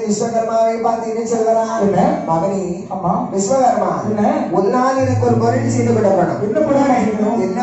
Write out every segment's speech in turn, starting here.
விஸ்வகர்மாவை பார்த்து என்ன சொல்கிறார் என்ன? மகனே விஸ்வகர்மா? உன்னால் எனக்கு ஒரு பொருள் செய்து கொடுக்கணும் என்ன பண்ணா இருக்கணும் என்ன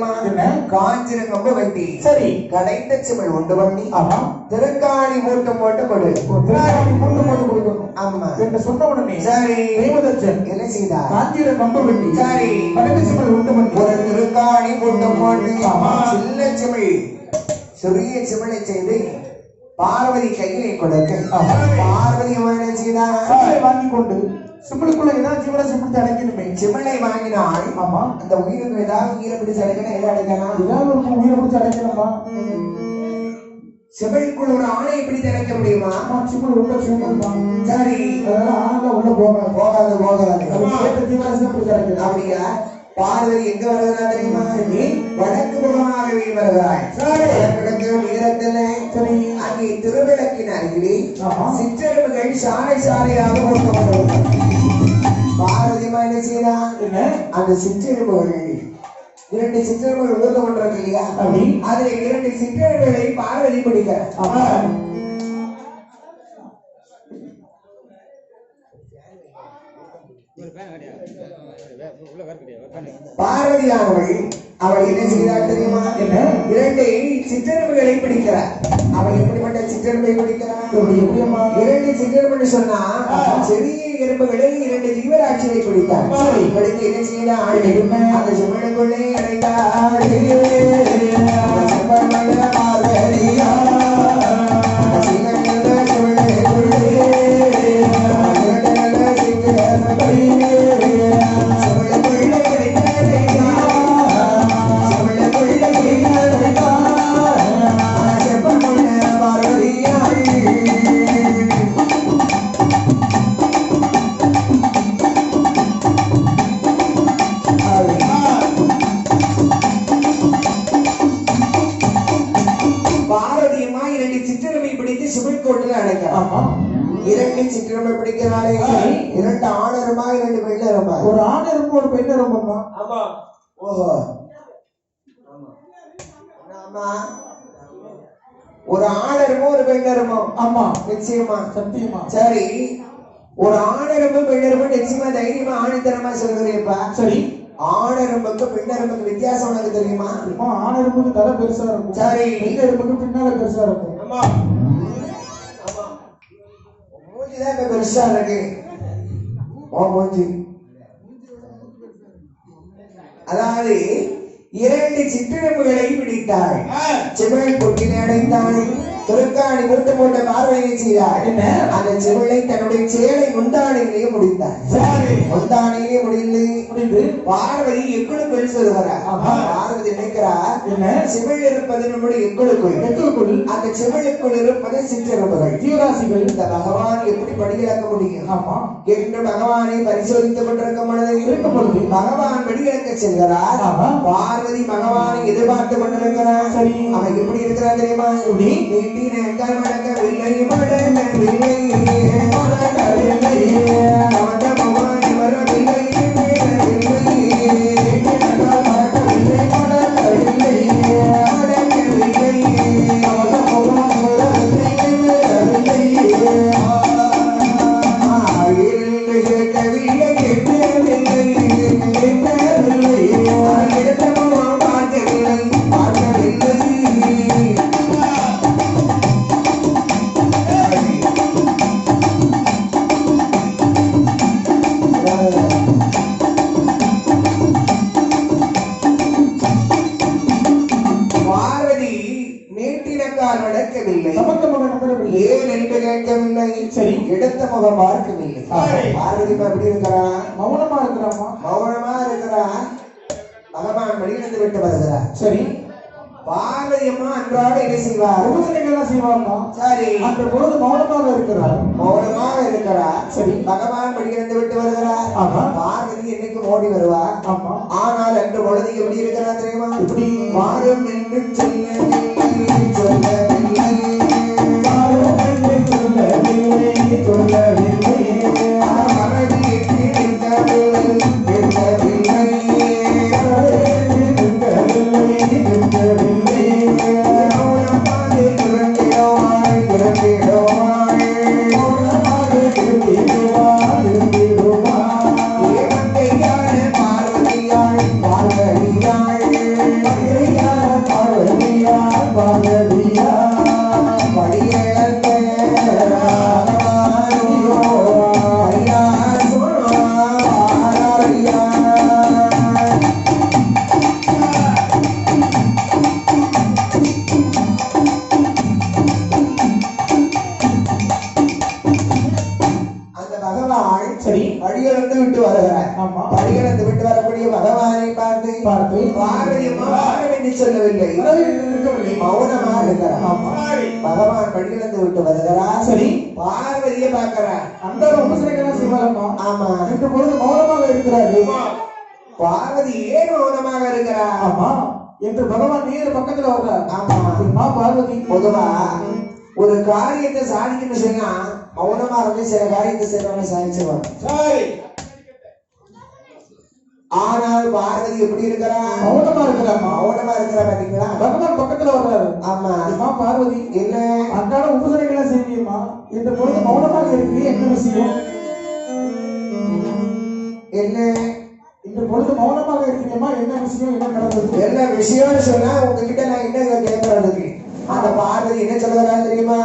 பொருள் தெரியுமா என்ன? காஞ்சிர கம்பு வைத்தி சரி. கடைந்த சிமிழ் உண்டு பண்ணி ஆமா. திருக்காணி மூட்டம் போட்டு கொடு. ஒரு திருநாளை மூட்டை போட்டு கொடுக்கணும். ஆமா. என்று சொன்ன உடனே சரி. தேவதச்சன் என்ன செய்தார்? காஞ்சிர கம்பு வெட்டி. சரி. கடைசி சிமல் உண்டு ஒரு பண்ணி திருக்காணி மூட்டம் போட்டு ஆமா. சின்ன சிமிழ் சிறிய சிமிழை செய்து பார்வதி கையிலே கொடுக்க. பார்வதி என்ன சிமலை வாங்கி கொண்டு சிமலுக்குள்ள ஏதாவது சிமலை சிமிழ்த்து அடைக்கணுமே. சிமிழை வாங்கினால் ஆமா. அந்த உயிருக்கு ஏதாவது உயிரை பிடிச்சு அடைக்கணும் எதை அடைக்கணும் ஏதாவது ஒரு உயிரை பிடிச்சி அடைக்கணுமா? சிமிழுக்குள் ஒரு ஆணையை பிடித்து அடைக்க முடியுமா? சிமல் உள்ள சிமல் சரி. அதனால ஆண்ட உள்ள போகாது. போகாது போகாது. பிடிச்சி அப்படியா? பார்வதி எங்க வருகிறா தெரியுமா? நீ வடக்கு முகமாகவே வருகிறாய். சரி அங்கே திருவிளக்கின் அருகிலே ஆமா. சிற்றெருமைகள் சாலை சாலையாக போட்டப்பட்டுள்ளது பார்வதி அம்மா என்ன செய்யறான் என்ன? அந்த சிற்றெருமைகள் இரண்டு சிற்றெருமைகள் ஊர்ந்து கொண்டிருக்கு இல்லையா? அதுல இரண்டு சிற்றெருமைகளை பார்வதி பிடிக்கிறார் ஆமா பார்வதியானவள் அவள் என்ன செய்தாள் தெரியுமா என்ன இரண்டு சிற்றெருமைகளை பிடிக்கிறார். அவள் எப்படிப்பட்ட சிற்றெருமை பிடிக்கிறார் இரண்டு சிற்றெருமைன்னு சொன்னா சிறிய எறும்புகளை இரண்டு ஜீவராட்சியை பிடித்தார். பிடித்து என்ன செய்தாள் அந்த சிவனுக்குள்ளே பிடிக்கிறாரே சரி. இரண்டு ஆணருமா இரண்டு வெள்ளருமா ஒரு ஆண் இருக்கும் ஒரு பெண் இருக்கும்மா ஆமா. ஓஹோ ஆமா. ஒரு ஆணருமோ ஒரு பெண்ணருமோ ஆமா. நிச்சயமா. சத்தியமா. சரி. ஒரு ஆணரும்பு பெண்ணரும்பு நிச்சயமா தைரியமா ஆணித்தனமா சொல்கிறேப்பா சரி. ஆணரும்புக்கு பெண்ணரும்புக்கு வித்தியாசம் உனக்கு தெரியுமா? அம்மா ஆண் எறும்புக்கு தலை பெருசா இருக்கும். சரி. பெண் எறும்புக்கு பின்னால பெருசா இருக்கும். ஆமா. மூஞ்சிதான் இப்ப பெருசா இருக்கு. மூஞ்சி. அதாவது இரண்டு சிற்றிடம்புகளை பிடித்தாள் சிவனை பொட்டினை அடைந்தாள் துருக்காணி முட்டு போட்ட பார்வையை செய்தாள் என்ன? அந்த சிவனை தன்னுடைய சேலை முந்தானையிலேயே முடித்தாள் சரி. முந்தானையிலே முடிந்து முடிந்து பார்வதி எக்குள் பெண் சொல்கிறார் ஆமா. பார்வதி நினைக்கிறார்? என்ன? சிவள் இருப்பது நம்முடைய எக்குளுக்குள் எங்களுக்குள் அந்த சிவனுக்குள் இருப்பது சிற்றெரும்புகள் ஜீவராசிகள்? இந்த பகவான் எப்படி படியிழக்க முடியும்? ஆமா. என்று பகவானை பரிசோதித்துக் கொண்டிருக்கும் பொழுது இருக்கும் பொழுது? பகவான் படியிழக்க செல்கிறார். பார்வதி பகவானை எதிர்பார்த்து கொண்டிருக்கிறார். சரி. அவன் எப்படி இருக்கிறான் தெரியுமா? எப்படி? நீட்டின கர்மடக்கவில்லை மடக்கவில்லை மடக்கவில்லை சரி. எடுத்த முகம் பார்க்கவில்லை சரி. பார்வதி எப்படி இருக்கிறா? மௌனமா இருக்கிறாமா மௌனமா இருக்கிறா? பகவான் வெளியிலிருந்து விட்டு வருகிறார். சரி. பார்வதி அம்மா அன்றாட என்ன செய்வார்? உபசனைகள் எல்லாம் செய்வாமா சரி. அந்த பொழுது மௌனமாக இருக்கிறார்? மௌனமாக இருக்கிறார் சரி. பகவான் வெளியிலிருந்து விட்டு வருகிறார். ஆமா. பார்வதி என்னைக்கு ஓடி வருவார் ஆமா. ஆனால் அன்று பொழுது எப்படி இருக்கிறார் தெரியுமா? எப்படி? மாறும் என்று சொல்லவில்லை. Bye. சொல்லவில்லை. வரவே இருக்கவில்லை. மௌனமா இருக்கிறார். பகவான் படியிழந்து விட்டு வருகிறார். சரி. பார்வதியை பார்க்கிறார். அந்த உபசரிக்கலாம் செய்வாரம்மா. ஆமா. இன்று பொழுது மௌனமாக இருக்கிறாரு. பார்வதி ஏன் மௌனமாக இருக்கிறார்? ஆமா. என்று பகவான் நேரு பக்கத்துல வர்றார் ஆமா. பார்வதி. பொதுவா ஒரு காரியத்தை சாதிக்கணும்னு சொன்னா மௌனமா இருந்து சில காரியத்தை செய்யறவங்க சாதிச்சிருவாங்க. ஆனால் பார்வதி எப்படி இருக்கிறா மௌனமா இருக்கிறாமா மௌனமா இருக்கிறா பாத்தீங்களா பகவான் பக்கத்துல வர்றாரு. ஆமா. மா பார்வதி என்ன? அன்றாட உபசரிக்கலாம் செய்வியம்மா இன்று பொழுது மௌனமாக இருக்கு என்ன விஷயம்? என்ன? இன்று பொழுது மௌனமாக இருக்கிறீமா என்ன விஷயம் என்ன நடந்தது? என்ன விஷயம்னு சொன்னா உங்ககிட்ட நான் என்ன கேட்கறதுக்கு அந்த பார்வதி என்ன சொல்லுறா தெரியுமா?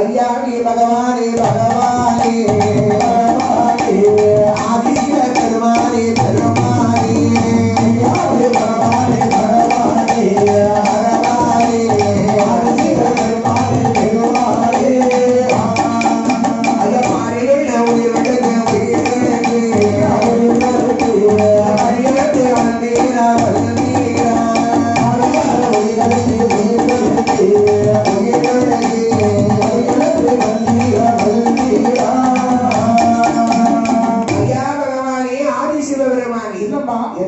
ஐயா நீ பகவானே பகவானே பகவானே.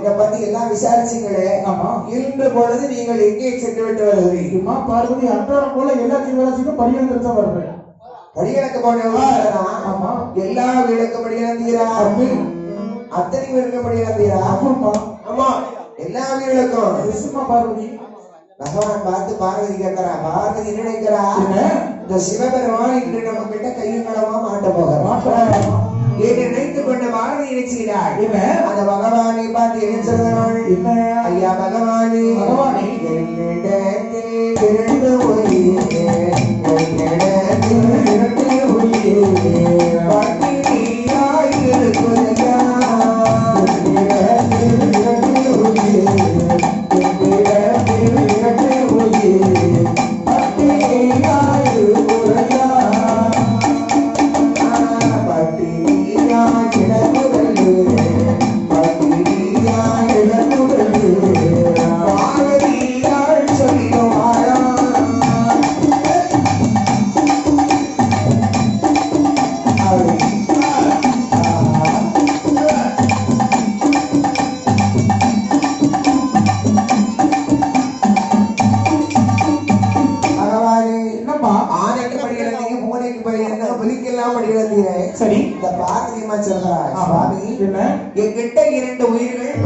என்னை பத்தி எல்லாம் விசாரிச்சீங்களே ஆமா. இன்று பொழுது நீங்கள் எங்கே சென்று விட்டு வருகிறீர்கள்? அம்மா பார்வதி அன்றாடம் போல எல்லா ஜீவராசிக்கும் பரியாந்திரம் தான் வர்றேன் படியலக்க போனவா ஆமா. எல்லா வீடுக்கு படியலந்தீரா அத்தனை வீடுக்கு படியலந்தீரா ஆமாம்மா. ஆமா. எல்லா வீடுகளுக்கும். நிச்சயமா பார்வதி. பகவான் பார்த்து பார்வதி கேட்கிறா பார்வதி என்ன நினைக்கிறா? இந்த சிவபெருமான் இன்று நம்ம கிட்ட கையும் களமா மாட்ட போகிறான் நினைத்துக் கொண்ட நினைச்சுகிறாள் என்ன அந்த பகவானை பார்த்து என்ன சொல்கிறாள் என்ன? ஐயா பகவானே பகவானே. என்னிடத்தில் இரண்டு ஒளியே, என்னிடத்தில் இரண்டு ஒளியே,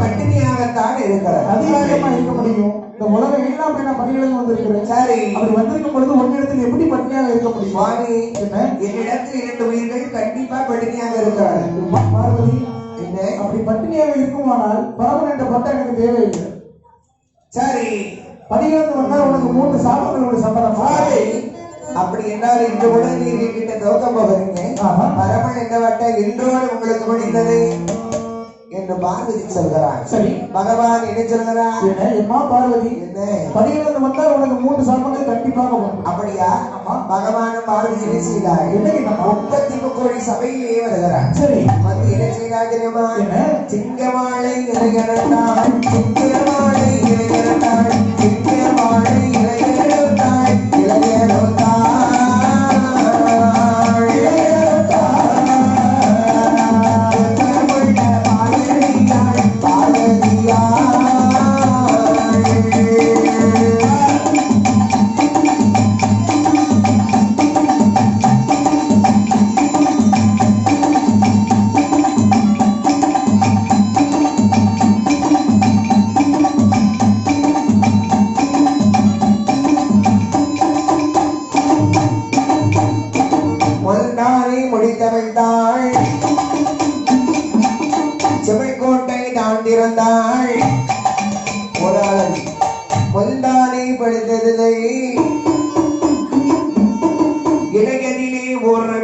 பட்டினியாகத்தான் இருக்கிறது அதிகாரமா இருக்க முடியும். இந்த உலகம் எல்லாம் போய் நான் பணிகளுக்கு வந்திருக்கிறேன் சரி. அப்படி வந்திருக்கும் பொழுது ஒன்னிடத்தில் எப்படி பட்டினியாக இருக்க முடியும்? சுவாமி என்ன? என்னிடத்தில் இரண்டு உயிர்கள் கண்டிப்பா பட்டினியாக இருக்கிறார் பார்வதி என்ன? அப்படி பட்டினியாக இருக்குமானால் பரவன் என்ற பட்டம் எனக்கு தேவையில்லை. சரி. பதினேழு வந்தால் உனக்கு மூன்று சாபங்களோட சம்பளம். சுவாமி அப்படி என்றால் இன்று கூட நீங்க கிட்ட தோக்க போகிறீங்க. பரமன் என்ன வட்ட இன்றோடு உங்களுக்கு முடிந்தது. என்று பார்வதி சொல்கிறார் சரி. பகவான் என்ன சொல்கிறார்? என்ன? எம்மா பார்வதி என்ன? பதினேழு வந்தால் உனக்கு மூன்று சாபங்கள் கண்டிப்பாக வரும் அப்படியா? பகவானும் பார்வதி என்ன செய்தார்? என்ன முப்பத்தி சபையிலே வருகிறார். சரி. வந்து என்ன செய்தார் தெரியுமா? என்ன? சிங்கமாலை இளைஞரட்டாள் தாண்டிருந்தாள் ஒராளன் ஆளன் முந்தானை படித்ததில்லை. இளையதிலே ஊற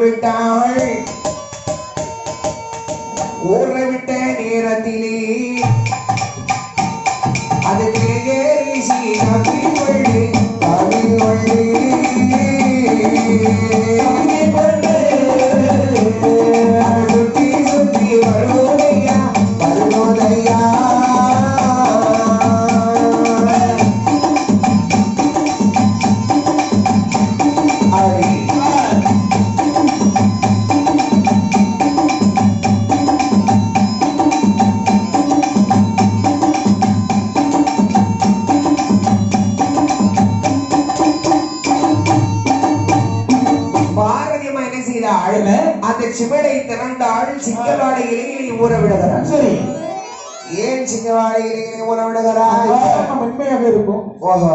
விடுகிறார் காரணம் மென்மையாக இருக்கும் ஓஹோ.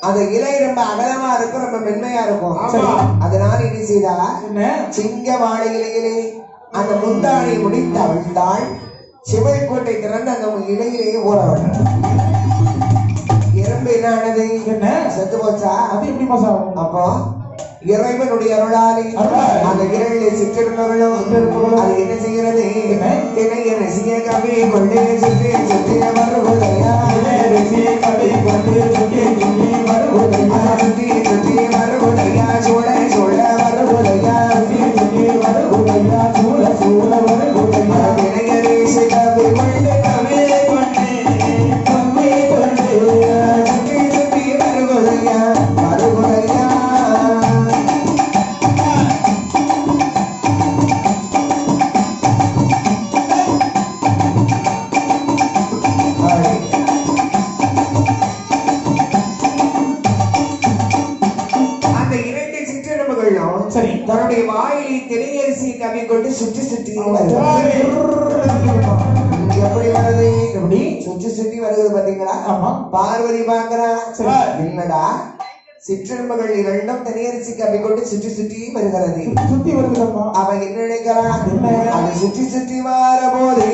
அந்த இலை ரொம்ப அகலமா இருக்கும் ரொம்ப மென்மையா இருக்கும். அதனால என்ன? செய்தா சிங்க வாழை இலையிலே அந்த முந்தானை முடித்து அவிழ்த்தாள் சிவகோட்டை திறந்து அந்த இலையிலே ஊற எறும்பு என்ன ஆனது என்ன? செத்து போச்சா? அது எப்படி அப்போ இறைவனுடைய அருளாலே. அந்த இரளிலே சிற்றிருந்தவர்களும் அது என்ன செய்கிறது என்ன? தினை ரசிக கவி கொண்டே சுற்றி சுற்றி வருவதையா சுற்றி சுற்றி கவி கொண்டு சுற்றி சுற்றி எப்படி வருது? எப்படி? சுற்றி சுற்றி வருது பாத்தீங்களா? ஆமா. பார்வதி பாக்குறா சரி. இல்லடா சிற்றின்பங்கள் இரண்டும் தனியரிசி கவி கொண்டு சுற்றி சுற்றி வருகிறது. சுத்தி வருகிறம்மா அவ என்ன நினைக்கிறான்? அது சுற்றி சுற்றி வர போது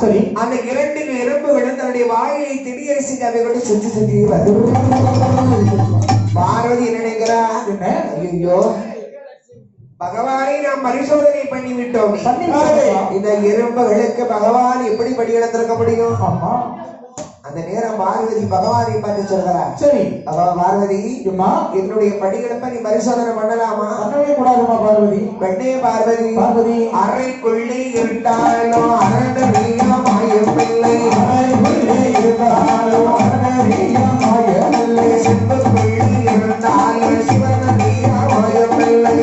சரி. அந்த இரண்டு எறும்புகளும் தன்னுடைய வாயிலை திடீரசி கவை கொண்டு சுற்றி சுற்றி பார்வதி என்ன நினைக்கிறா? ஐயோ பகவானை நாம் பரிசோதனை பண்ணி விட்டோம். இந்த எறும்புகளுக்கு பகவான் எப்படி படி எடுத்திருக்க முடியும் ஆமா அந்த நேரம் பார்வதி பகவானை பார்த்து சொல்கிறார். சரி. பகவான் பார்வதி அம்மா என்னுடைய படிகளப்ப நீ பரிசோதனை பண்ணலாமா? பண்ணவே கூடாதுமா பார்வதி. பெண்ணே பார்வதி பார்வதி. அறைக்குள்ளே இருந்தாலும் அரண்ட மாயம் பிள்ளை. செம்புக்குள்ளே இருந்தாலும் சிவன மாயம் பிள்ளை.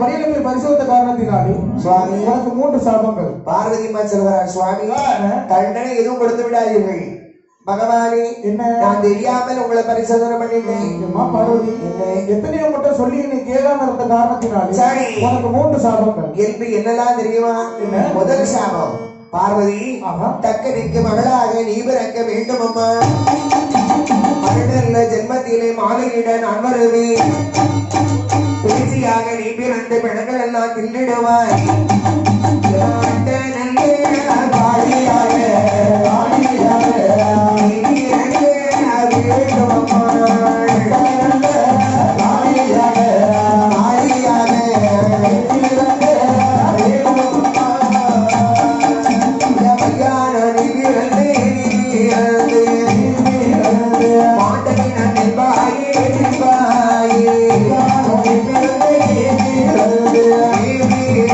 பரியலமை பரிசோதித்த காரணத்தினாலே சுவாமி. எனக்கு மூன்று சாபங்கள். பார்வதி அம்மா சொல்கிறார் சுவாமி என்ன? தண்டனை எதுவும் கொடுத்து விடாதீர்கள். பகவானே என்ன? நான் தெரியாமல் உங்களை பரிசோதனை பண்ணிட்டேன். அம்மா பார்வதி? என்ன? எத்தனையோ மட்டும் சொல்லி நீ கேட்காம இருந்த காரணத்தினாலே சரி. உனக்கு மூன்று சாபங்கள். என்று என்னெல்லாம் தெரியுமா? என்ன? முதல் சாபம். பார்வதி ஆமா. தக்கனிக்கு மகளாக நீ பிறக்க வேண்டும் அம்மா. பன்னெண்டுல ஜென்மத்திலே மாலையிட நான் வருவேன். பேச்சியாக நீ பிறந்த பிணங்கள் எல்லாம் தின்னிடுவாய்.